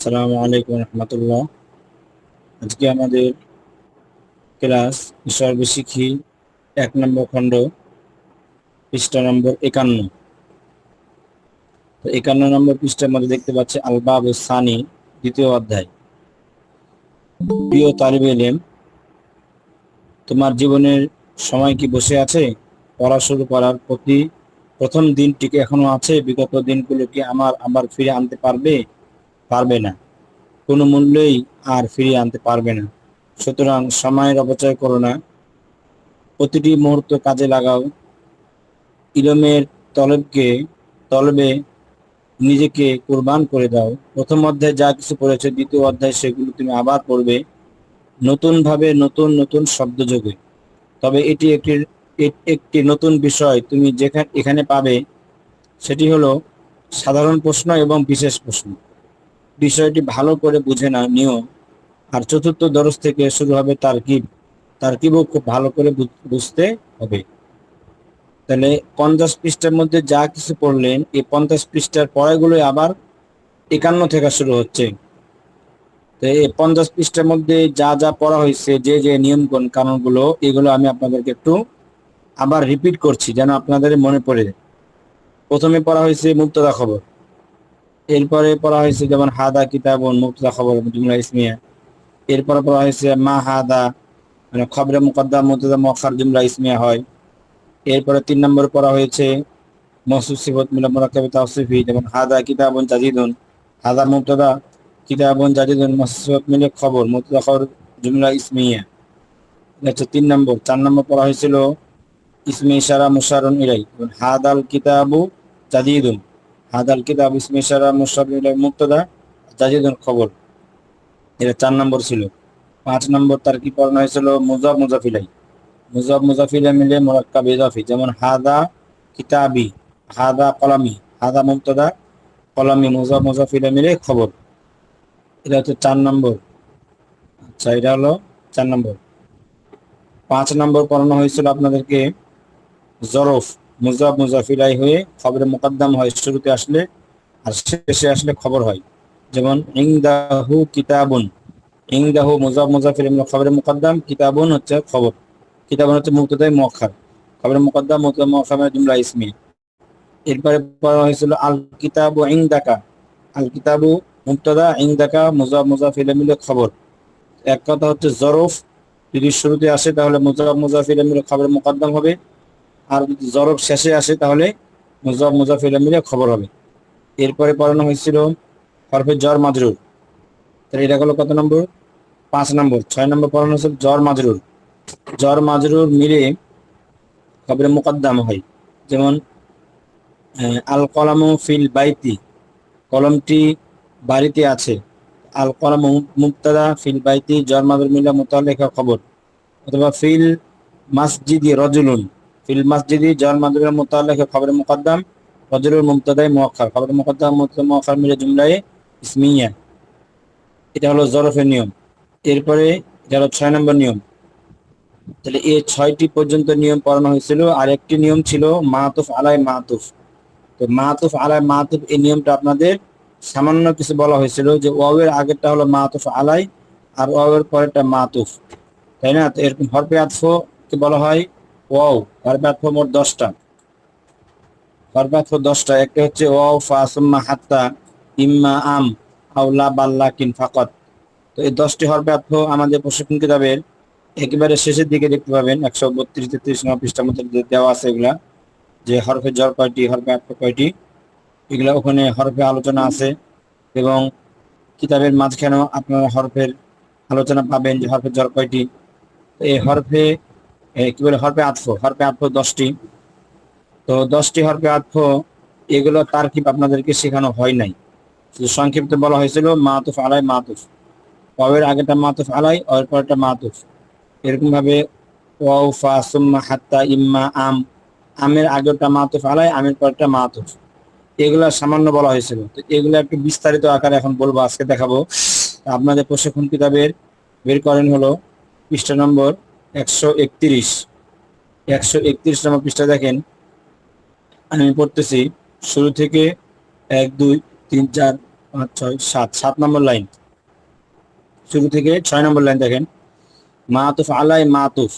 আসসালামু আলাইকুম রহমতুল্লাহ। আজকে আমাদের ক্লাস সর্বে শিখি এক নম্বর খণ্ড, পৃষ্ঠা নম্বর একান্ন। তো একান্ন নম্বর পৃষ্ঠার মধ্যে দেখতে পাচ্ছি আলবাব সানি, দ্বিতীয় অধ্যায়। প্রিয় তালিব এলেম, তোমার জীবনের সময় কি বসে আছে? পড়া শুরু করার প্রতি প্রথম দিনটিকে এখনও আছে? বিগত দিনগুলো কি আমার আবার ফিরে আনতে পারবে? পারবে না। কোনো মূল্যেই আর ফিরিয়ে আনতে পারবে না। সুতরাং সময়ের অপচয় করো না। প্রতিটি মুহূর্ত কাজে লাগাও। ইলমের তলবকে, তলবে নিজেকে কোরবান করে দাও। প্রথম অধ্যায়ে যা কিছু পড়েছে, দ্বিতীয় অধ্যায় সেগুলো তুমি আবার পড়বে। নতুনভাবে নতুন নতুন শব্দ যোগে। তবে এটি একটি একটি নতুন বিষয় তুমি যেখানে, এখানে পাবে, সেটি হলো সাধারণ প্রশ্ন এবং বিশেষ প্রশ্ন। বিষয়টি ভালো করে বুঝে না নিও আর চতুর্থ দরস থেকে শুরু হবে তারকিব তারকিবও খুব ভালো করে বুঝতে হবে। তাহলে পঞ্চাশ পৃষ্ঠার মধ্যে যা কিছু পড়লেন, এই পঞ্চাশ পৃষ্ঠার পড়াগুলো আবার একান্ন থেকে শুরু হচ্ছে। তো এই পঞ্চাশ পৃষ্ঠার মধ্যে যা যা পড়া হয়েছে, যে যে নিয়মগণ কানুনগুলো এগুলো আমি আপনাদেরকে একটু আবার রিপিট করছি যেন আপনাদের মনে পড়ে। প্রথমে পড়া হয়েছে মুক্তদা খবর। এরপরে পড়া হয়েছে যেমন হাদা কিতাব মুক্তদা খবর জুমলা ইসমিয়া। এরপরে পড়া হয়েছে মা হাদা মানে খবরে মুকদ্দাম মুক্তদা মখার জুমলা ইসমিয়া হয়। এরপরে তিন নম্বর পড়া হয়েছে মহসুস সিফত মিলা মোরাকাবি তাওসিফি, যেমন হাদা কিতাবন জাজিদুন, হাদা মুক্তদা কিতাবন জাজিদুন মহসুসিফত মিলে খবর মুক্তদা খবর জুমলা ইসমিয়া। হচ্ছে তিন নম্বর। চার নম্বর পড়া হয়েছিল, ইসমে ইশারা মুশারুন ইলাই হাদাল কিতাবু জাজিদুন। হাদাল কিতাব, ইসমে ইশারা মুশারুন ইলাই মুক্তদা জাজিদুন খবর। এটা চার নম্বর ছিল। পাঁচ নম্বর তার কি পড়ানো হয়েছিল? মুজাব, মুজাফিলাই। মুজাব মুজাফিলা মিলে মোরাক্কাব ইজাফি, যেমন হাদা কিতাবি, হাদা কলামি, হাদা মুক্তদা, কলামি, মুজাব মুজাফিলা মিলে খবর। এটা হচ্ছে চার নম্বর। আচ্ছা এটা হলো চার নম্বর। পাঁচ নম্বর পড়ানো হয়েছিল আপনাদেরকে জরফ। মুজাব মুজাফিলাই হয়ে খবরে মোকদ্দম হয়, শুরুতে আসলে আর শেষে আসলে খবর হয়। যেমন ইংদাহু কিতাবুন। ইংদাহু মুজাব, মুজাফির খবরে মুকদ্দম, কিতাবুন হচ্ছে খবর। কিতাবুন হচ্ছে মুক্তদায় মখার খবরে মুকদ্দম মুক্তদা মখার জুমলা ইসমি। এরপরে পড়া হয়েছিল আল কিতাবু ইংদাকা আল কিতাবু মুক্তদা ইংদাকা মুজাব মুজাফিল মিলে খবর। এক কথা হচ্ছে, জরফ যদি শুরুতে আসে, তাহলে মুজাব মুজাফিল মিলে খবরে মুকদ্দম হবে। আর যদি জরফ শেষে আসে তাহলে মুজাব মুজাফিল মিলে খবর হবে। এরপরে পড়ানো হয়েছিল হরফে জ্বর মাজরুর তাহলে এটা হলো কত নম্বর? পাঁচ নম্বর। ছয় নম্বর পড়ানো হয়েছিল জ্বর মাজরুর জ্বর মাজরুর মিলে খবরে মোকদ্দাম হয়। যেমন আল কলাম ফিল বাইতি, কলমটি বাড়িতে আছে। আল কলাম মুক্তাদা ফিল বাইতি, জ্বর মাজরুর মিলে মোতালেখা খবর। অথবা ফিল মাসজিদি রজুলুন ফিল মাসজিদি জ্বর মাজরুর মোতালেখা খবরে মোকদ্দাম রজুলুর মুক্তাদাই মোয়াক্ষার খবরে মোকদ্দাম মোয়াক্ষার মিলে জুমলায় ইসমিয়া। এটা হলো জরফের নিয়ম। এরপরে এটা হলো ছয় নম্বর নিয়ম। তাহলে এই ছয়টি পর্যন্ত নিয়ম পড়ানো হয়েছিল। আর একটি নিয়ম ছিল মাহাতুফ আলাই মাহাতুফ তো মাহাতুফ আলাই মাহাতুফ এই নিয়মটা আপনাদের সামান্য কিছু বলা হয়েছিল যে ওয়াবের আগেরটা হলো মাহাতুফ আলাই আর ওয়াবের পরেরটা মাহাতুফ তাই না? তো এরকম হরপে আতফ কি বলা হয় ওয়াও আতফ মোট দশটা। হরপে দশটা, একটা হচ্ছে ওয়াও, ফা হাত্তা, ইম্মা, আম আউলা বাল্লা কিন ফাকত। তো এই দশটি হরফে আমাদের প্রশিক্ষণ কিতাবের একেবারে শেষের দিকে দেখতে পাবেন, একশো বত্রিশ, তেত্রিশ নম্বর পৃষ্ঠার মধ্যে দেওয়া আছে এগুলা, যে হরফে জ্বর কয়টি, হরফে আত্ম কয়টি, এগুলা ওখানে হরফে আলোচনা আছে এবং কিতাবের মাঝখানেও আপনারা হরফের আলোচনা পাবেন যে হরফে জ্বর কয়টি। এই হরফে কি বলে, হরফে আতফ হরপে আতফ দশটি। তো দশটি হরফে আতফ, এগুলো তার কি আপনাদেরকে শেখানো হয় নাই। শুধু সংক্ষিপ্ত বলা হয়েছিল, মাতুফ আলাই মাতুফ। ওয়াবের আগেটা মাতুফ আলাই, ওর পরেরটা মাতুফ। এরকম ভাবে হাত্তা, ইম্মা, আম। আমের আগেরটা মাতুফ আলাই, আমের পরেরটা মাতুফ। এগুলা সামান্য বলা হয়েছিল। তো এগুলো একটু বিস্তারিত আকারে এখন বলব, আজকে দেখাবো। আপনাদের প্রশিক্ষণ কিতাবের বের করেন হলো পৃষ্ঠা নম্বর একশো একত্রিশ। একশো একত্রিশ নম্বর পৃষ্ঠা দেখেন। আমি পড়তেছি শুরু থেকে এক, দুই, তিন, চার, পাঁচ, ছয়, সাত সাত নম্বর লাইন। শুরু থেকে ছয় নম্বর লাইন দেখেন। মাতুফ আলাই মাতুফ।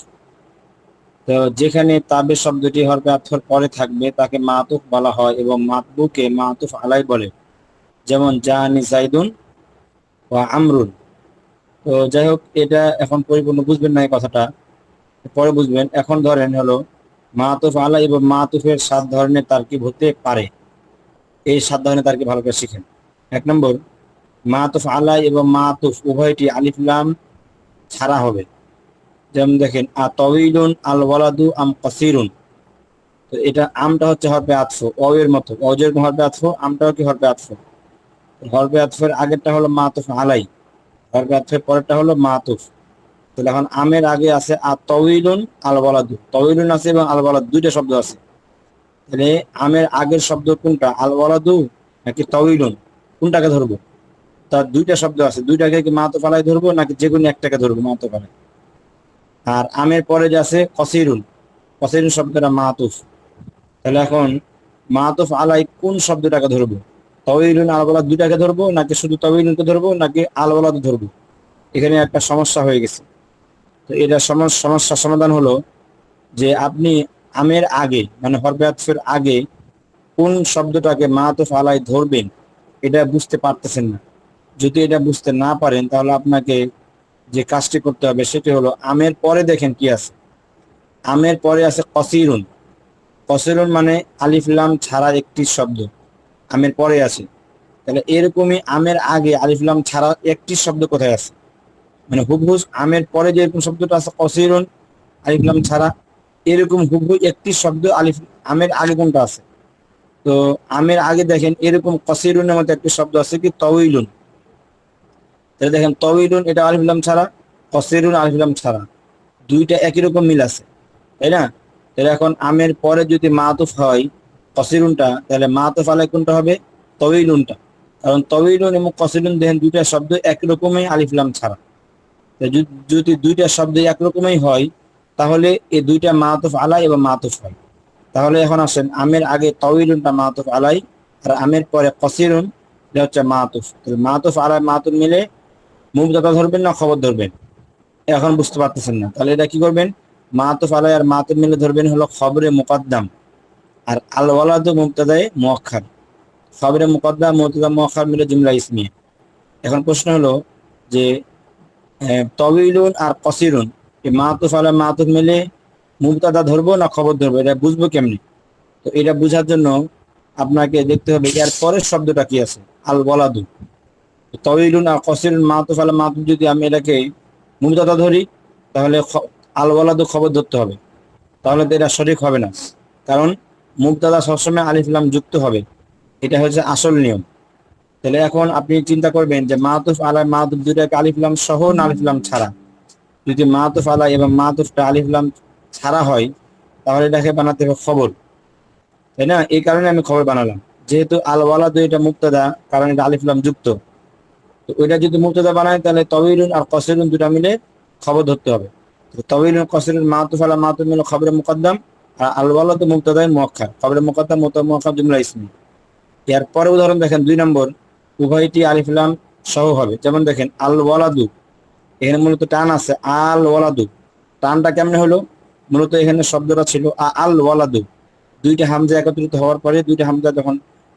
তো যেখানে তাবে শব্দটি হরফে আথর পরে থাকবে, তাকে মাতুফ বলা হয় এবং মাতবুকে মাতুফ আলাই বলে। যেমন জাহানি জাইদুন ও আমরুন। তো যাই হোক, এটা এখন পরিপূর্ণ বুঝবেন না এই কথাটা। পরে বুঝবেন, এখন ধরেন হলো মাতুফ আলাই এবং মাহাতুফের সাত ধরনের তারকিব হতে পারে? এই সাত ধরনের তারকিব ভালো করে শিখেন। এক নম্বর, মাতুফ আলাই এবং মাহাতুফ উভয়টি আলিফলাম ছাড়া হবে। যেমন দেখেন, আ তবিলুন আল ওয়ালাদু আম কসিরুন। তো এটা আমটা হচ্ছে হরফে আতফ অয়ের মতো। অজের হরফে আতফ, আমটাও কি হরফে আতফ? হরফে আতফের আগেরটা হলো মাতুফ আলাই। আতফের পরেরটা হলো মাতুফ। তাহলে এখন আমের আগে আছে আ তবিলুন আল ওয়ালাদু। তবিলুন আছে এবং আল ওয়ালাদ দুইটা শব্দ আছে। তাহলে আমের আগের শব্দ কোনটা? আল ওয়ালাদু নাকি তবিলুন কোনটাকে ধরবো? তার দুইটা শব্দ আছে। দুইটাকে কি মাতুফ আলাই ধরবো নাকি যে কোনো একটাকে ধরবো মাতুফ আলাই? আর আমের পরে যে আছে কসিরুন কসিরুন শব্দটা মাতুফ। তাহলে এখন মাতুফ আলাই কোন শব্দটাকে ধরবো? তবিলুন আলবলা দুইটাকে ধরবো, নাকি শুধু তবিলুনকে ধরবো, নাকি আলবলা ধরবো? এখানে একটা সমস্যা হয়ে গেছে। তো এটা সমস্যা সমাধান হলো যে আপনি আমের আগে মানে হরফের আগে কোন শব্দটাকে মাতুফ আলাই ধরবেন, এটা বুঝতে পারতেছেন না। যদি এটা বুঝতে না পারেন, তাহলে আপনাকে যে কাজটি করতে হবে সেটি হলো আমের পরে দেখেন কি আছে। আমের পরে আছে কসিরুন। কসিরুন মানে আলিফলাম ছাড়া একটি শব্দ। আমের পরে আছে। তাহলে এরকমই আমের আগে আলিফলাম ছাড়া একটি শব্দ কোথায় আছে? মানে হুবহুস আমের পরে যে এরকম শব্দটা আছে কসিরুন আলিফলাম ছাড়া এরকম হুবহু একটি শব্দ আলিফ, আমের আগে কোনটা আছে? তো আমের আগে দেখেন এরকম কসিরুনের মধ্যে একটি শব্দ আছে কি? তউইলুন তাহলে দেখেন তবিলুন এটা আলিফলাম ছাড়া কসেরুন আলিফলাম ছাড়া। দুইটা একই রকম মিল আছে, তাই না? তাহলে এখন আমের পরে যদি মাতুফ হয় কসিরুনটা তাহলে মাতুফ আলাই কোনটা হবে? তবিলুনটা কারণ তবিলুন এবং কসিরুন দেখেন দুইটা শব্দ একরকমই আলিফলাম ছাড়া। যদি দুইটা শব্দ একরকমই হয়, তাহলে এই দুইটা মাতুফ আলাই এবং মাতুফ হয়। তাহলে এখন আসেন, আমের আগে তবিলুনটা মাতুফ আলাই, আর আমের পরে কসিরুন এটা হচ্ছে মাতুফ। মাতুফ আলাই, মাতুফ মিলে মুবদাতা ধরবেন না খবর ধরবেন? এখন বুঝতে পারতেছেন না। তাহলে এটা কি করবেন? মাতুফ আলাই আর মাতুফ মিলে ধরবেন হলো খবরে মুকদ্দাম। আর আল ওয়ালাদ মুবতাদায়ে মুআক্ষার খবরে মুকদ্দাম মুবতাদা মুআক্ষার মিলে জুমলা ইসমিয়া। এখন প্রশ্ন হলো যে তবিলুন আর কসিরুন এই মাতুফ আলাই মাতুফ মিলে মুবতাদা ধরবো না খবর ধরবো? এটা বুঝব কেমনি? তো এটা বুঝার জন্য আপনাকে দেখতে হবে এর পরের শব্দটা কি আছে? আল ওয়ালাদু তবিলুন আর কসিরুন, মাতুফ আলা মাতুফ যদি আমি এটাকে মুমতাদা ধরি, তাহলে আলওয়ালাদু খবর ধরতে হবে। তাহলে তো এটা সঠিক হবে না। কারণ মুক্তাদা সবসময় আলিফলাম যুক্ত হবে। এটা হচ্ছে আসল নিয়ম। তাহলে এখন আপনি চিন্তা করবেন যে মাতুফ আলাই মাতুফ দুটাকে আলিফলাম সহ না আলিফলাম ছাড়া? যদি মাতুফ আলাই এবং মাতুফটা আলিফলাম ছাড়া হয়, তাহলে এটাকে বানাতে হবে খবর। তাই না? এই কারণে আমি খবর বানালাম। যেহেতু আলওয়ালা এটা মুক্তাদা কারণ এটা আলিফলাম যুক্ত। তো ওইটা যদি মুক্তাদা বানায়, তাহলে তবিরুন আর কসেরুন দুটা মিলে খবর ধরতে হবে। তবিরুন কসেরুন, মাতুফ আলা, মাতুফ মিলে খবরের মুকদ্দাম আর আলওয়ালা তো মুক্তদায় মুয়াক্ষার খবরের মুকদ্দাম মোতা মুয়াক্ষার জুমলা ইসমি। এর পরে উদাহরণ দেখেন দুই নম্বর, উভয়টি আলিফলাম সহ হবে। যেমন দেখেন আল ওয়ালাদু এখানে মূলত টান আছে আল ওয়ালাদু টানটা কেমনে হলো? মূলত এখানে শব্দটা ছিল আল ওয়ালাদু দুইটা হামজা একত্রিত হওয়ার পরে দুইটা হামজা যখন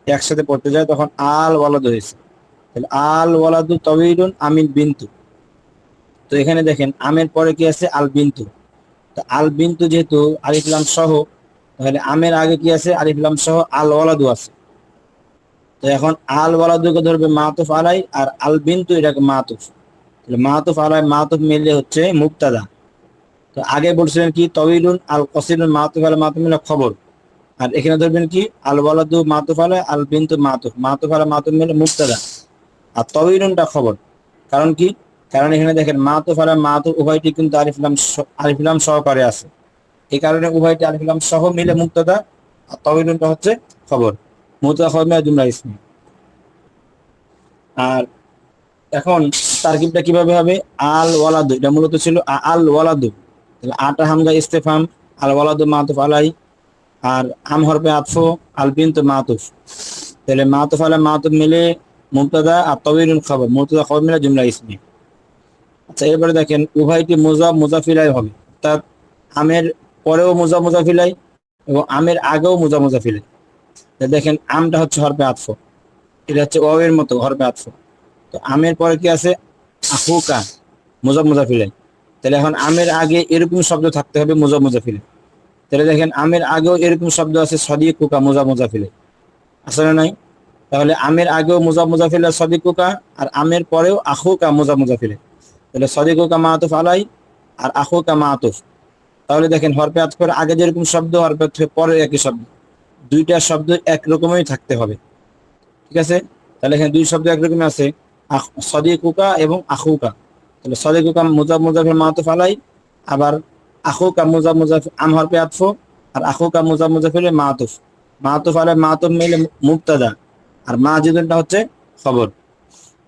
একসাথে পড়তে যায়, তখন আল ওয়ালাদু হয়েছে। আল ওয়ালাদু তবিরুন আমিন বিন্তু। তো এখানে দেখেন, আমের পরে কি আছে? আল বিন্তু তো আল বিন্তু যেহেতু আলিফলাম সহ, তাহলে আমের আগে কি আছে? আলিফলাম সহ আল ওয়ালাদু আছে। তো এখন আল ওয়ালাদুকে ধরবে মাতুফ আলাই আর আল বিন্তু এটাকে মাতুফ। তাহলে মাতুফ আলাই, মাতুফ মিললে হচ্ছে মুক্তাদা তো আগে বলছিলেন কি? তবিলুন আল কসিরুন মাতুফ আলাই, মাতুফ মিলে খবর। আর এখানে ধরবেন কি? আল ওয়ালাদু মাতুফ আলাই, আল বিন্তু মাতুফ। মাতুফ আলাই, মাতুফ মিলে মুক্তাদা আর তবিরুনটা খবর। কারণ কি? কারণ এখানে দেখেন মাতুফ আর মাতুফ উভয়টি কিন্তু আলিফলাম আলিফলাম সহকারে আছে। এই কারণে উভয়টি আলিফলাম সহ মিলে মুক্তদা তবিরুনটা হচ্ছে খবর। মুক্তদা খবর ইসমি। আর এখন তারকিবটা কীভাবে হবে? আল ওয়ালাদু, এটা মূলত ছিল আল ওয়ালাদু। তাহলে আটা হামজা ইস্তেফাম, আল ওয়ালাদু মাতুফ আলাই, আর আম হরফে আতফো, আল বিন্তু মাতুফ। তাহলে মাতুফ আলাই, মাতুফ মিলে মুবতাদা আর তবিরুল খবর। মুবতাদা খবর মিলে জুমলা ইসমি। আচ্ছা এরপরে দেখেন, উভয়টি মোজা মোজাফিলাই হবে। অর্থাৎ আমের পরেও মোজা মোজাফিলাই এবং আমের আগেও মোজা মোজাফিলাই তা দেখেন, আমটা হচ্ছে হরপে আতফ। এটা হচ্ছে ওয়ের মতো হরপে আতফ। তো আমের পরে কি আছে? আহুকা, মোজা মোজাফিলাই তাহলে এখন আমের আগে এরকম শব্দ থাকতে হবে, মোজা মোজাফিলাই তাহলে দেখেন, আমের আগেও এরকম শব্দ আছে সদিক কুকা মোজা মোজাফিলাই আসলে নাই? তাহলে আমের আগেও মোজা মোজাফিলা সদিক কুকা আর আমের পরেও আহুকা, মোজা মোজাফিলাই তাহলে সদিকুকা মাহাতুফ আলাই আর আহুকা মাহাতুফ তাহলে দেখেন হরপে আতফের আগে যেরকম শব্দ হরপে আতফের পরে একই শব্দ। দুইটা শব্দ একরকমই থাকতে হবে। ঠিক আছে? তাহলে এখানে দুই শব্দ একরকমই আছে। সদিকুকা এবং আহুকা তাহলে সদিকুকা মুজাব মুজাফের মাহাতুফ আলাই, আবার আহুকা মুজাব মুজাফ আম হরপে আতফ আর আহুকা মুজাব মুজাফির মাহাতুফ মাহাতুফ আলাই মাহাতুফ মিলে মুক্তাদা আর মাজিদুলটা হচ্ছে খবর।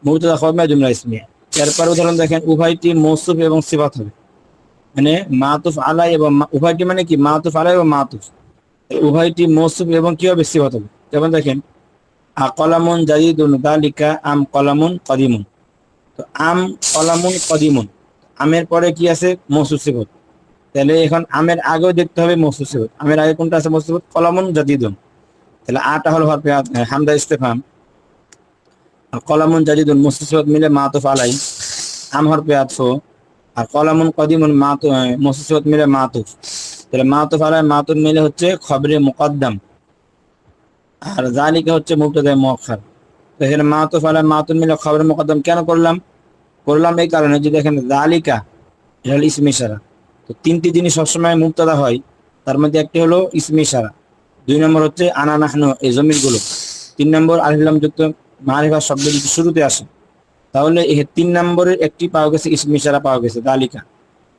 মুক্তাদা খবর মে জুমলা ইসমিয়া। এরপর উদাহরণ দেখেন, উভয়টি মৌসুফ এবং সিফাত হবে। মানে মাতুফ আলাই এবং উভয়টি মানে কি? মাতুফ আলাই এবং মাতুফ। উভয়টি মৌসুফ এবং কি হবে? সিফাত হবে। যেমন দেখেন, আ কলামুন জাদিদুন দালিকা, আম কলামুন কদিমুন। তো আম কলামুন কদিমুন। আমের পরে কি আছে? মৌসুফ সিফত। তাহলে এখন আমের আগেও দেখতে হবে মৌসুফ সিফত। আমের আগে কোনটা আছে? মৌসুফ? কলামুন জাদিদুন তাহলে আটা হল হরফে হামদা ইস্তেফাম। কলামুন জাদিদুন মৌসুফ সিফত মিলে মাতুফ আলাই আম হরফে আতফ আর কলামুন কদিমুন মাতু মসিসত মিলে মাতুফ। তাহলে মাতুফ আলাই, মাতুফ মিলে হচ্ছে খবরে মুকদ্দম। আর জালিকা হচ্ছে মুবতাদায়ে মুআখার তো এখানে মাতুফ আলাই, মাতুফ মিলে খবরে মুকদ্দম কেন করলাম? করলাম এই কারণে যে দেখেন জালিকা এটা হলো ইসমি ইশারা। তো তিনটি জিনিস সবসময় মুবতাদা হয়, তার মধ্যে একটি হলো ইসমি ইশারা। দুই নম্বর হচ্ছে আনা নাহনু, এই জমিরগুলো তিন নম্বর আলিফলাম যুক্ত মারিফা শব্দ যদি শুরুতে আসে, তাহলে তিন নম্বরের একটি পাওয়া গেছে ইসমি ইশারা পাওয়া গেছে, জালিকা।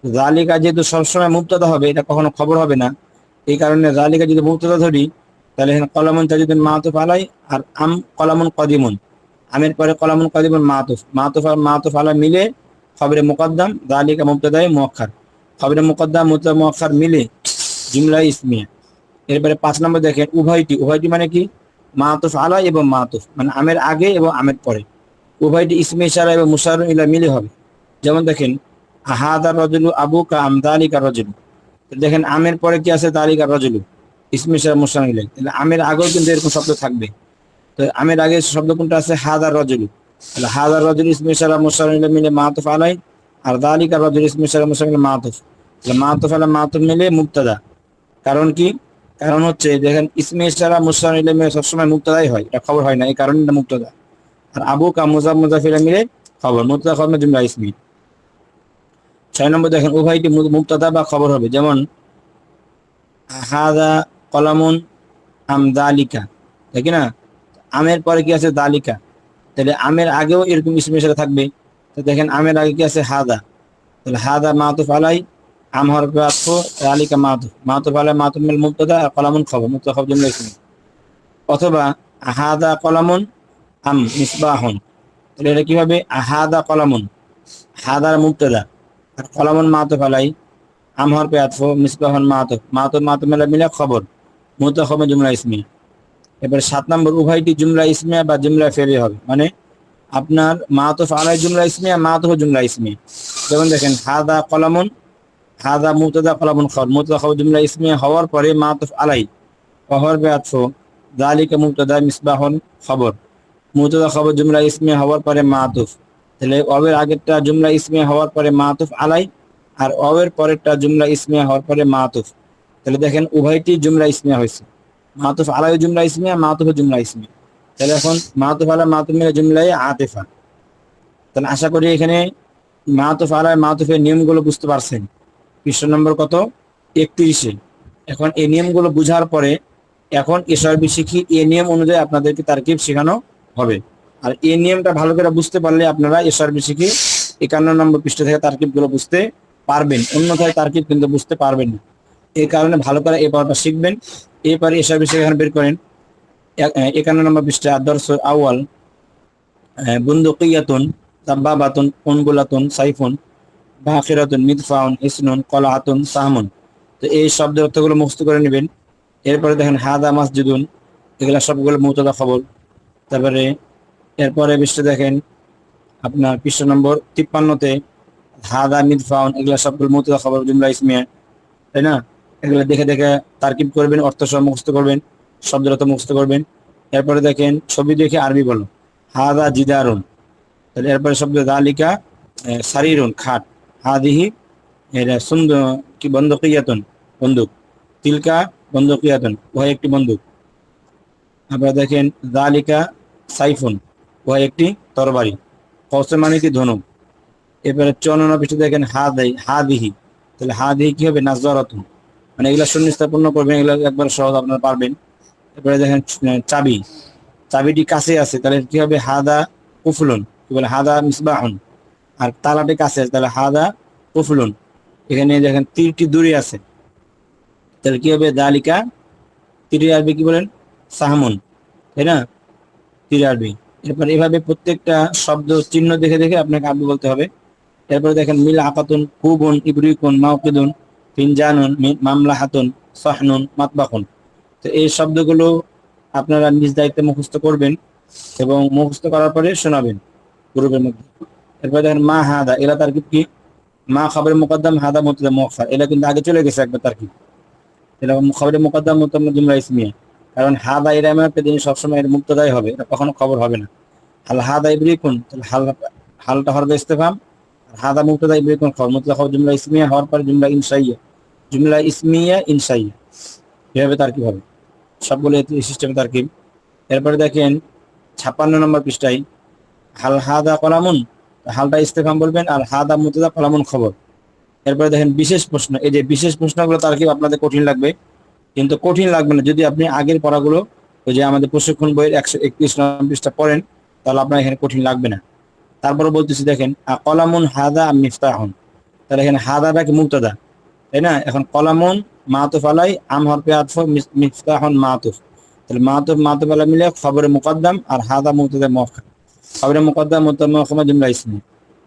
জালিকা যেহেতু সবসময় মুক্তদা হবে, এটা কখনো খবর হবে না। এই কারণে জালিকা যদি মুক্তদা ধরি, তাহলে এখানে কলামুন তাজিদুন মাহাতুফ আলাই আর আম কলামুন কদিমুন। আমের পরে কলামুন কদিমুন মাহাতুফ মাহাতুফ আর মাহাতুফ আলাই মিলে খবরে মুকদ্দাম, জালিকা মুক্তদায় মুয়াক্খার খবরে মুকদ্দাম মুক্তদা মুয়াক্খার মিলে জুমলা ইসমিয়া। এরপরে পাঁচ নম্বর দেখেন উভয়টি। উভয়টি মানে কি? মাহাতুফ আলাই এবং মাহাতুফ মানে আমের আগে এবং আমের পরে। উভয়টি ইসমে ইশারা এবং মুশার ইলা মিলে হবে। যেমন দেখেন আহাদার রজুলু আবু কা আম দালিকা রজুলু। দেখেন, আমের পরে কি আছে? দালিকা রজুলু। ইসমে ইশারা মুশার ইলা তাহলে আমের আগেও কিন্তু এরকম শব্দ থাকবে। তো আমের আগে শব্দ কোনটা আছে? হাদার রজুলু। তাহলে হাদার রজুল, ইসমে ইশারা মুশার ইলা মিলে মাতুফ আলাই আর দালিকা রজুল, ইসমে ইশারা মুশার ইলা মাতুফ। তাহলে মাতুফ আলা মাতুফ মিলে মুক্তাদা কারণ কি? কারণ হচ্ছে, দেখেন, ইসমে ইশারা মুশার ইলা মিলে সবসময় মুক্তাদাই হয়। এটা খবর হয় না, এই কারণে এটা মুক্তাদা আর আবু কা মুজাব মুজাফিরা মিলে খবর মুক্তদা খবর জুমলা ইসমি। ছয় নম্বর দেখেন, উভয়টি মুক্তাদা বা খবর হবে। যেমন, হাদা কলামুন আম দালিকা। দেখি না? আমের পরে কি আছে দালিকা? তাহলে আমের আগেও এরকম ইসমি সাথে থাকবে। তো দেখেন, আমের আগে কি আছে হাদা? তাহলে হাদা মাতুফ আলাই আম হরফে আতফ দালিকা মাতুফ মাতুফ আলাই মাতুফ মিল মুক্তাদা কলামুন খবর মুক্তাদা খবর জুমলা ইসমি অথবা হাদা কলামুন আম মিসবাহন। তাহলে এটা কীভাবে? হাদা কলামুন। হাদার মুক্তদা আর কলামুন মাতুফ আলাই আম হরফে আতফ মিসবাহন মাতুফ মাতুফ মাতুফ মেলা মিলে খবর। মুতা খবর জুমলা ইসমিয়া। এবার সাত নম্বর উভয়টি জুমলা ইসমিয়া বা জুমলা ফেরি হবে। মানে আপনার মাতুফ আলাই জুমলা ইসমিয়া মাতুফ জুমলা ইসমিয়া। যেমন দেখেন, হাদা কলামুন হাদা মুতদা কলামুন খবর মুতদা খবর জুমলা ইসমিয়া হওয়ার পরে মাতুফ আলাই হরফে আতফ দালিকা মুক্তদা মিসবাহন খবর। মুতদা খবর জুমলা ইসমিয়া হওয়ার পরে মাতুফ। তাহলে অবের আগেরটা জুমলা ইসমিয়া হওয়ার পরে মাতুফ আলাই আর অবের পরেরটা জুমলা ইসমিয়া হওয়ার পরে মাতুফ। তাহলে দেখেন উভয়টি জুমলা ইসমিয়া হয়েছে। মাতুফ আলাই জুমলা ইসমিয়া মাতুফ জুমলা ইসমিয়া তাহলে এখন মাতুফ আলাই, মাতুফ মিলে জুমলাই আতেফা। তাহলে আশা করি এখানে মাতুফ আলাই, মাতুফের নিয়মগুলো বুঝতে পারছেন। পৃষ্ঠ নম্বর কত? একত্রিশে। এখন এই নিয়মগুলো বুঝার পরে এখন এসআরবি শিখি এ নিয়ম অনুযায়ী আপনাদেরকে তারকিব শেখানো হবে। আর এই নিয়মটা ভালো করে বুঝতে পারলে আপনারা এসআরবি শিখে একান্ন নম্বর পৃষ্ঠ থেকে তারকিবগুলো বুঝতে পারবেন। অন্যথায় তারকিব কিন্তু বুঝতে পারবেন না। এই কারণে ভালো করে এই পাওয়াটা শিখবেন। এরপরে এসআরবি শিখে এখানে বের করেন। একান্ন নম্বর পৃষ্ঠে আদর্শ আউয়াল বুন্দুকিয়াতুন, তাব্বাবাতুন উনগুলাতুন সাইফুন বাকিরাতুন মিদফাউন, ইসনুন, কলাহাতুন, সাহমুন। তো এই শব্দের অর্থগুলো মুখস্থ করে নেবেন। এরপরে দেখেন, হাদা মাসজিদুন, এগুলা সবগুলো মুতদা খবর। তারপরে, এরপরে বিষয়টা দেখেন, আপনার পৃষ্ঠ নম্বর তিপ্পান্নতে, হাদা, মিদফাউন, এগুলা সবগুলো মুতদা খবর, জুমলা ইসমিয়া। তাই না? এগুলো দেখে দেখে তারকিব করবেন, অর্থ সহ মুখস্থ করবেন শব্দরত মুখস্থ করবেন। এরপরে দেখেন, ছবি দেখে আরবি বলো, হাদা জিদারুন। তাহলে এরপরে শব্দ দালিকা সারিরুন, খাট। হাদিহি এটা সুন্দর কি বন্দকিয়াতন? বন্দুক। তিলকা বন্দকিয়াতন। ওহাই একটি বন্দুক। আপনারা দেখেন দালিকা সাইফুন ওহাই একটি তরবারি। কসে মানে কি? ধনুক। এরপরে চননা পিছু দেখেন হা দেই হা দিহি তাহলে হা দিহি কি হবে? নাজরাতুন মানে এগুলা সুনিস্থাপন্ন করবেন, এগুলো একবার সহজ আপনারা পারবেন। এরপরে দেখেন চাবি। চাবিটি কাছে আছে, তাহলে কি হবে? হাদা কুফলুন কি বলে? হাদা মিসবাহন। আর তালাটি কাছে আছে, তাহলে হাদা কুফলুন। এখানে দেখেন তীরটি দূরে আছে। তাহলে কি হবে? দালিকা তীরে আরবি কি বলেন? সাহমুন, তাই না? তীরে আরবি। এরপর এভাবে প্রত্যেকটা শব্দ চিহ্ন দেখে দেখে আপনাকে আরবি বলতে হবে। এরপরে দেখেন মিল আকাতুন কুবুন, ইবরিকুন মাউকিদুন ফিনজানুন মামলাহাতুন, সাহনুন মাতবাকুন তো এই শব্দগুলো আপনারা নিজ দায়িত্বে মুখস্থ করবেন এবং মুখস্থ করার পরে শোনাবেন। গ্রুপের মধ্যে। এরপরে দেখেন মা হাদা, এরা তার কি? মা খবরের মোকদ্দম, হাদা মুতদা মুখার এরা কিন্তু আগে চলে গেছে একবার তার কি এটা খবরের মোকদ্দম, মুতদম জুমলা ইসমিয়া। কারণ হাদা এরা একটা জিনিস সবসময় এর মুক্তদায় হবে, এটা কখনো খবর হবে না। হাল হাদা ইবরিকুন, তাহলে হাল, হালটা হরবে ইস্তেফাম, আর হাদা মুক্তদা ইবরিকুন খবর। মুতদা খবর জুমলা ইসমিয়া, হওয়ার পরে জুমলা ইনসাইয়া। জুমলা ইসমিয়া, ইনসাইয়া। এভাবে তার কি হবে সবগুলো এই সিস্টেমে তার কি এরপরে দেখেন, ছাপ্পান্ন নম্বর পৃষ্ঠায়, হাল হাদা কলামুন হালটা ইস্তেফাম বলবেন আর হাদা মুতদা কলামুন খবর। এরপরে দেখেন বিশেষ প্রশ্ন, এই যে বিশেষ প্রশ্নগুলো তার কি আপনাদের কঠিন লাগবে? কিন্তু কঠিন লাগবে না, যদি আপনি আগের পড়াগুলো, ওই যে আমাদের প্রশিক্ষণ বইয়ের একশো একত্রিশ নম্বর পৃষ্ঠা পড়েন, তাহলে আপনার এখানে কঠিন লাগবে না। তারপরে বলতেছি দেখেন কলামুন হাদা মিফতাহন। তাহলে এখানে হাদাটা কি মুক্তদা তাই না? এখন কলামুন মাতুফ আলাই, আম হরফে আতফ মিফতাহন মাতুফ। তাহলে মাতুফ মাতুফ আলাই মিলে খবরে মুকদ্দাম আর হাদা মুক্তদা মফা খবরে মুকদ্দাম মুতমা জুমলা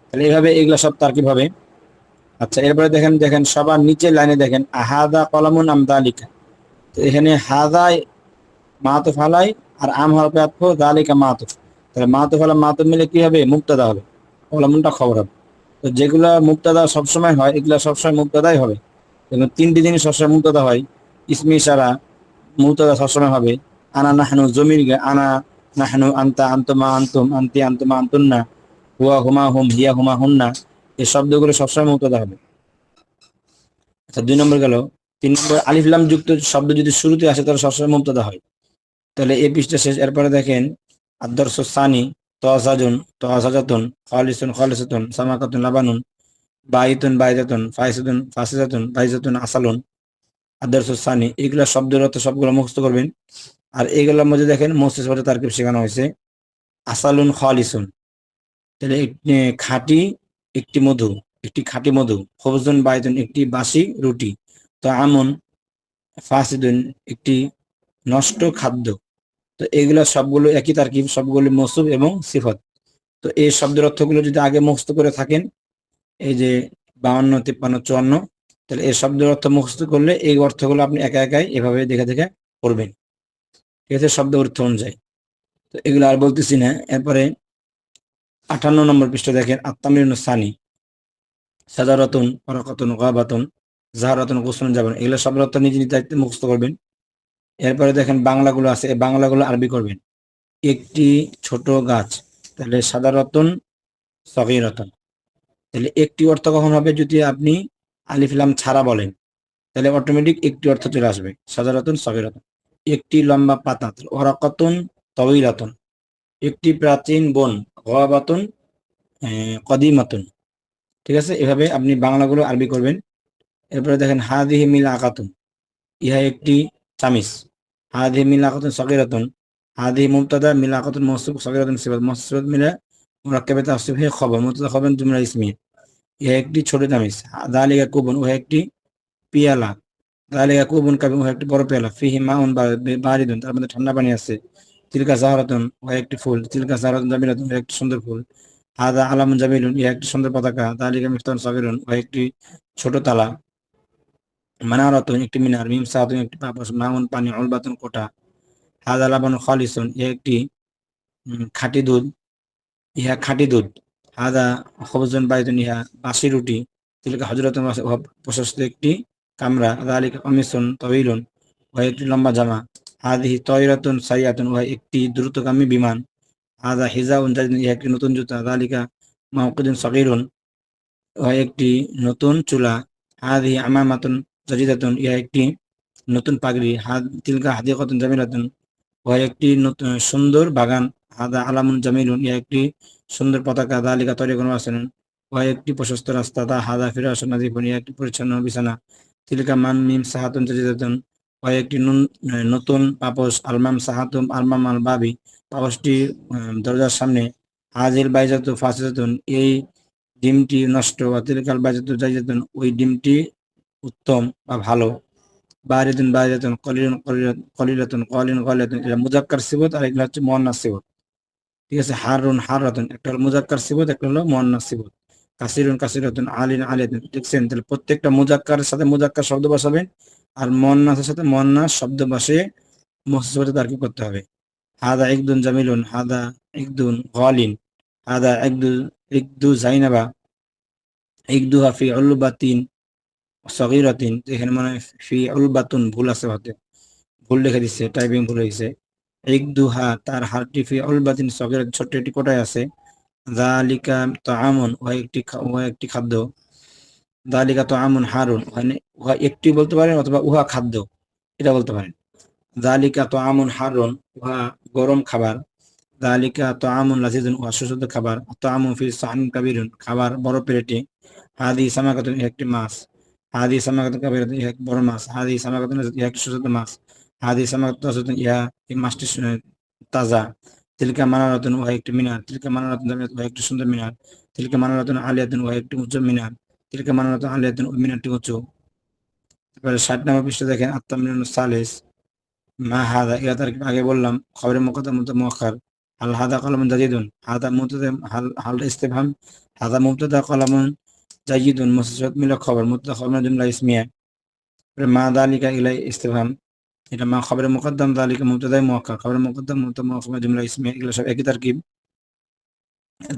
তাহলে এইভাবে এগুলো সব তার্কিব হবে। আচ্ছা এরপরে দেখেন দেখেন, সবার নিচের লাইনে দেখেন, আহাদা কলামুন আমদালিকা তো এখানে হাদাই মাতুফ আলাই আর আম হরফে আতফ দালিকা মাতুফ। তাহলে মাতুফ আলা মাতুফ মিলে কি হবে? মুক্তাদা হবে। কলামুনটা খবর হবে। তো যেগুলা মুক্তাদা সবসময় হয়, এগুলা সবসময় মুক্তাদাই হবে। এবং তিনটি জিনিস সবসময় মুক্তাদা হয়। ইসমি সারা মুক্তাদা সবসময় হবে। আনা নাহনু জমির আনা নাহনু আন্তা আন্তমা আন্তুম আন্তি আন্তমা আন্তুন্না, হুয়া হুমা হুম, হিয়া হুমা হুন্না, এই শব্দগুলো সবসময় মুক্তাদা হবে। আচ্ছা দুই নম্বর গেল, তিন নম্বর আলিফলাম যুক্ত শব্দ যদি শুরুতে আসে তাহলে সবসময় মুক্তাদা হয়। তাহলে এই পৃষ্ঠা শেষ, এরপরে দেখেন, আদর্শ সানি তহসাজুন তহসাজাতুন খালিসুন, খালিসাতুন, সামাকাতুন, লাবানুন, বাইতুন, বাইজাতুন, ফাইসাতুন, ফাসিজাতুন বাইজাতুন আসালুন। আদর্শ সানি, এগুলা শব্দের অর্থ সবগুলো মুখস্থ করবেন। আর এগুলোর মধ্যে দেখেন মস্তিষ্ক পথে তারকিব শেখানো হয়েছে। আসালুন খালিসুন। তাহলে খাঁটি একটি মধু, একটি খাঁটি মধু, খবজুন বাইতুন একটি বাসি রুটি। তো আমন, ফাসিদুন, একটি নষ্ট খাদ্য। তো এগুলো সবগুলো একই তারকিব, সবগুলো মসুব এবং সিফত। তো এই শব্দের অর্থগুলো যদি আগে মুখস্থ করে থাকেন, এই যে বাউন্ন, তিপ্পান্ন, চুয়ান্ন, তাহলে এই শব্দের অর্থ মুখস্থ করলে এই অর্থগুলো আপনি একা একাই এভাবে দেখে দেখে পড়বেন। আছে শব্দ অর্থ অনুযায়ী। তো এগুলো আর বলতেছি না। এরপরে আটান্ন নম্বর পৃষ্ঠ দেখেন, আত্মামির সানি, সাজারতন পরাকতন গাবাতন, জাহারাতন গোসন যাবেন এগুলো সব অর্থ নিজ নিজ দায়িত্বে মুখস্থ করবেন। এরপরে দেখেন, বাংলাগুলো আছে। এই বাংলাগুলো আরবি করবেন। একটি ছোট গাছ, তাহলে সাদা রতন সগি রতন তাহলে একটি অর্থ কখন হবে? যদি আপনি আলিফিলাম ছাড়া বলেন, তাহলে অটোমেটিক একটি অর্থ চলে আসবে সাদা রতন সগি রতন একটি লম্বা পাতা ওরাকতন তবই রতন একটি প্রাচীন বন গবাতন কদিমাতন। ঠিক আছে? এভাবে আপনি বাংলাগুলো আরবি করবেন। এরপরে দেখেন, হাদিহি মিল আকাতুন ইহা একটি চামিস হাদি মিলাকাতুন সগিরাতুন। হাদি মুবতাদা মিলাকাতুন মহসুব সগিরাতুন সিফাত। মহসুব মিলা মুরাক্কাবে হে খবর, মুবতাদা খবর জুমলা ইসমি। ইহা একটি ছোট চামিস দালিকা কুবন, উহা একটি পিয়ালা। দালিকা কুবুন কাবি ওহা একটি বড় পেয়ালা। ফিহি মাউন বারিদুন, তার মধ্যে ঠান্ডা পানি আছে। তিলকা জাহারাতুন ওহা একটি ফুল। তিলকা জাহারাতুন জামিলাতুন ওহা একটি সুন্দর ফুল। হাদা আলামুন জামিলুন, ইহা একটি সুন্দর পতাকা। দালিকা মিফতান সগিরুন ওহা একটি ছোট তালা। মানারাতুন, একটি মিনার। মিম সাহাতুন একটি পাপস মাউন, পানি অলবাতুন কোটা। হাদা লাবান খালিসুন এ একটি খাঁটি দুধ। ইহা খাঁটি দুধ। হাদা খবজন বাইতুন, ইহা বাসি রুটি। তিলকা হজরতুন প্রশস্ত একটি কামরা আলিকা কমিশন তবিলুন উহা একটি লম্বা জামা। হাদিহি তয়রাতুন সাইয়াতুন, উহা একটি দ্রুতগামী বিমান। হাদা হিজাউন জাদিন ইহা একটি নতুন জুতা। দালিকা মাহকুদিন সগিরুন, উহা একটি নতুন চুলা। হাদিহি আমামাতুন জাজিদাতুন, ইহা একটি নতুন পাগড়ি। হাদ, তিলকা হাদিকতুন জামিলাতুন, উহা একটি নতুন সুন্দর বাগান। হাদা আলামুন জামিলুন, ইহা একটি সুন্দর পতাকা। দালিকা তরিকুন ওয়াসিনুন উহা একটি প্রশস্ত রাস্তা। তা হাদা ফিরাসুন নাজিফুন ইহা একটি পরিচ্ছন্ন বিছানা। তিলকা মান মিম সাহাতুন একটি নুন- নতুন পাপস আলমাম সাহাতুম, আলমাম আল বাবি। পাপসটি দরজার সামনে হাজিল বাইজাতু ফাসিজাতুন, এই ডিমটি নষ্ট অতিরিকাল বাইজাতু জাইজাতুন ওই ডিমটি উত্তম বা ভালো। বারিদুন বারিদাতুন, কলিলুন কলিলাতুন কলিন কলিলাতুন, এটা মুজাক্কার সিবত, আর এগুলো হচ্ছে মুয়ান্নাস সিবত। ঠিক আছে, হারুন হারাতুন একটা হলো মুজাক্কার সিবত, একটা হলো মুয়ান্নাস সিবত। কাসিরুন কাসিরাতুন আলিন আলিয়াতুন। দেখছেন? তাহলে প্রত্যেকটা মুজাক্কারের সাথে মুজাক্কার শব্দ বসাবেন আর মুয়ান্নাসের সাথে মুয়ান্নাস শব্দ বসে মুহসিবতে তারকিব করতে হবে। হাদা একদুন জামিলুন, হাদা একদুন গালিন, হাদা একদু একদু জাইনাবা একদু হাফি উলবাতিন সগিরাতিন। এখানে মানে ফি উলবাতুন ভুল আছে হতে ভুল লিখে দিচ্ছে টাইপিং ভুল হয়েছে একদুহা তার হারটি ফি উলবাতিন সগিরাত ছোট্ট একটি কোটায় আছে। দালিকা তো আমন উহা একটি উহা একটি খাদ্য। দালিকা তো আমন হারুন ওখানে উহা একটি বলতে পারেন অথবা উহা খাদ্য, এটা বলতে পারেন। দালিকা তো আমন হারুন, উহা গরম খাবার। দালিকা তো আমন লাজিদুন উহা সুস্বাদু খাবার। তো আমন ফি সাহান কাবিরুন, খাবার বড় প্লেটে হাদি সামাকাতুন একটি মাছ। হাদি সামাকাতুন কাবিরাতুন, ইহা বড় মাছ। হাদি সামাকাতুন একটি সুস্বাদু মাছ। হাদি সামাকাতুন, ইহা এই মাছটি তাজা। তিলকা মানারাতুন উহা একটি মিনার, তিলকা মানারাতুন জামিয়াতুন উহা একটি সুন্দর মিনার, তিলকা মানারাতুন আলিয়াতুন উহা একটি উঁচু মিনার, তিলকা মানারাতুন আলিয়াতুন ওই মিনারটি উঁচু। তারপরে ষাট নম্বর পৃষ্ঠে দেখেন আত্মামিন সালেস, মা হাদা ইয়া তার আগে বললাম, খবরের মুকদ্দম মতো মুআখার হাল হাদা কলামুন জাজিদুন, হাদা মুবতাদা হাল হাল ইস্তিফহাম, হাদা মুবতাদা কলামুন জাজিদুন মুসিসত মিলা খবর মুবতাদা খবর জুমলা ইসমিয়া। মা দালিকা ইলাই ইস্তিফহাম এটা মা খবরের মুকদ্দম, দালিকা মুবতাদাই মুআখার খবরের মুকদ্দম, মুবতাদা মুআখার জুমলা ইসমিয়া এগুলো সব একই তারকিব।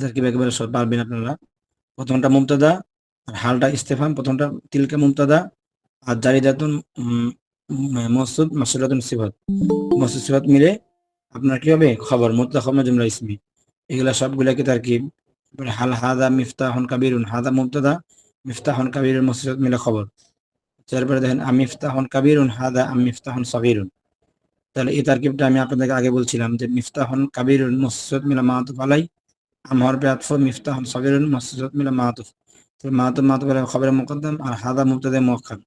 তারকিব একেবারে সব পারবেন আপনারা। প্রথমটা মুবতাদা, আর হালটা ইস্তেফাম প্রথমটা তিলকা মুবতাদা, আর জারিদাতুন মসুদ, মাসুরাতুন সিফাত। মসুদ, সিফাত মিলে আপনার কি হবে? খবর মুতলা খবর, জুমলা, ইসমি। এগুলা সবগুলাকে তারকিব। হাল হাদা মিফতাহুন কাবিরুন। হাদা মুবতাদা, মিফতাহুন কাবিরুন মসুদ মিলে খবর। তারপরে দেখেন, আম মিফতাহুন কাবিরুন, হাদা আম মিফতাহুন সগিরুন। তাহলে এই তারকিবটা আমি আপনাদেরকে আগে বলছিলাম যে, মিফতাহুন কাবিরুন মসুদ মিলা মাহাতুফ আলাই আম হরফে আতফ মিফতাহুন সগিরুন মসুদ মিলা মাহাতুফ তাহলে মাহাতুফ মাহাতুফ আলাই খবরের মুকদ্দম আর হাদা মুবতাদা মুআখার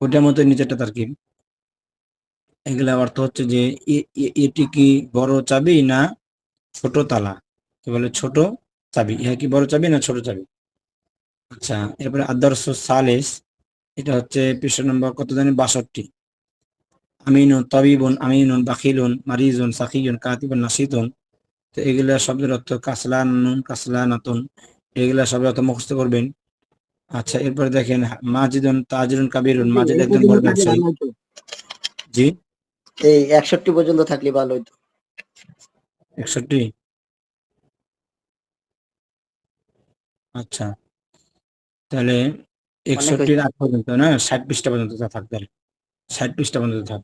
ওইটার মতো নিচেরটা তারকিব। এগুলা অর্থ হচ্ছে যে এটি কি বড় চাবি না ছোট তালা? কি বলে ছোট চাবি? ইহা কি বড় চাবি না ছোট চাবি? আচ্ছা এরপরে আদর্শ সালেস এটা হচ্ছে পৃষ্ঠ নম্বর কত জানি বাষট্টি। আমিনুন তবিবুন আমিনুন বাখিলুন মারিজুন সাকিউন কাতিবুন নাসিতুন তো এগুলা শব্দের অর্থ কাসলানুন কাসলানাতুন। এগুলা শব্দের অর্থ মুখস্থ করবেন। আচ্ছা এরপরে দেখেন মাজিদুন তাজিরুন কাবিরুন। মাজিদ একজন বড় ব্যবসায়ী জি? এই একষট্টি পর্যন্ত থাকলে ভালো হইতো। একষট্টি? আচ্ছা। তাহলে একষট্টির রাত পর্যন্ত না? ষাট পৃষ্ঠা পর্যন্ত থাকবে ষাট পৃষ্ঠা পর্যন্ত থাক।